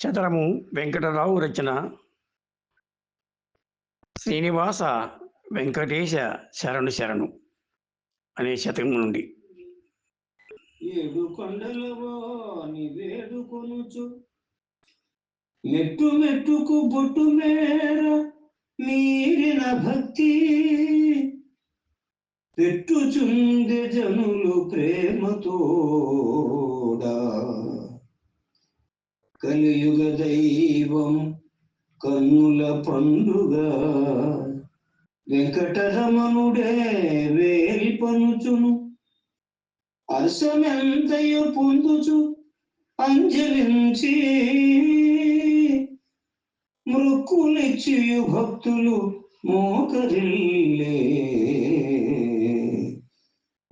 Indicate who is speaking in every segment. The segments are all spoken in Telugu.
Speaker 1: చదరము వెంకటరావు రచన. శ్రీనివాస వెంకటేశ శరణు శరణు అనే శతకం నుండి.
Speaker 2: ఏడు కొండలవో మెట్టు మెట్టుకు బొట్టు మేర మీరిన భక్తి. పెట్టుచుంది జనులు ప్రేమతో కలియుగ దైవం కన్నుల పండుగ. వెంకటరమణుడే వేలి పనుచును హర్షమెంతయు పొందుచు అంజలించి మృక్కులిచ్చియు భక్తులు మోకరిల్లే.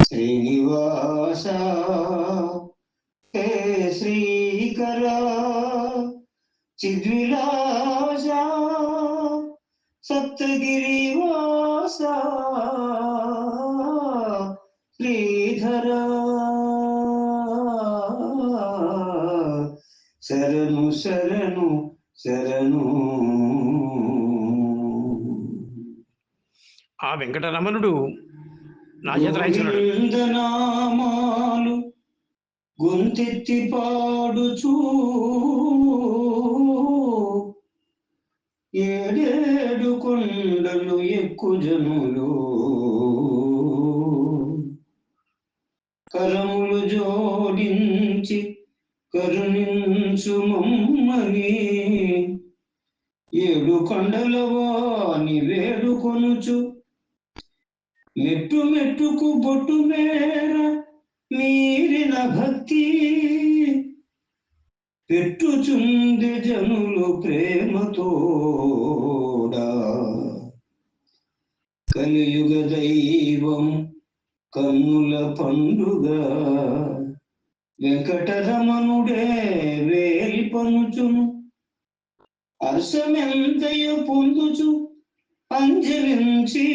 Speaker 2: శ్రీనివాస చిద్విలాస సప్తగిరివాస శ్రీధర శరణు శరణు శరణు
Speaker 1: ఆ వెంకటరమణుడు నా చేత
Speaker 2: గోవిందనామాలు గొంతెత్తి పాడుచూ ఏడేడు ఎక్కు జనులు కరములు జోడించి కరుణించు మమ్మని ఏడు కొండలవాని వేడుకొనుచు మెట్టు మెట్టుకు బొట్టు మేర మీరిన భక్తి. పెట్టుచుంది జనులు ప్రేమతో. కలియుగ దైవం కన్నుల పండుగ. వెంకటరమణుడే వేలి పనుచును హర్షమెంతయు పొందుచు అంజలించి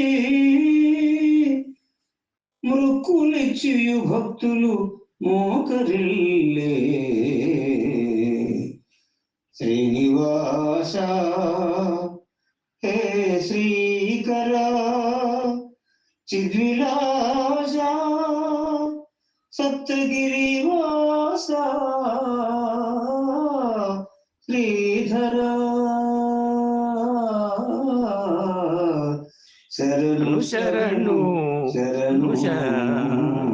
Speaker 2: మృక్కులిచ్చియు భక్తులు మోకరిల్లే. శ్రీనివాస హే శ్రీకర చిద్విలాస సప్తగిరివాస శ్రీధర శరణు
Speaker 1: శరణు
Speaker 2: శరణు
Speaker 1: శరణు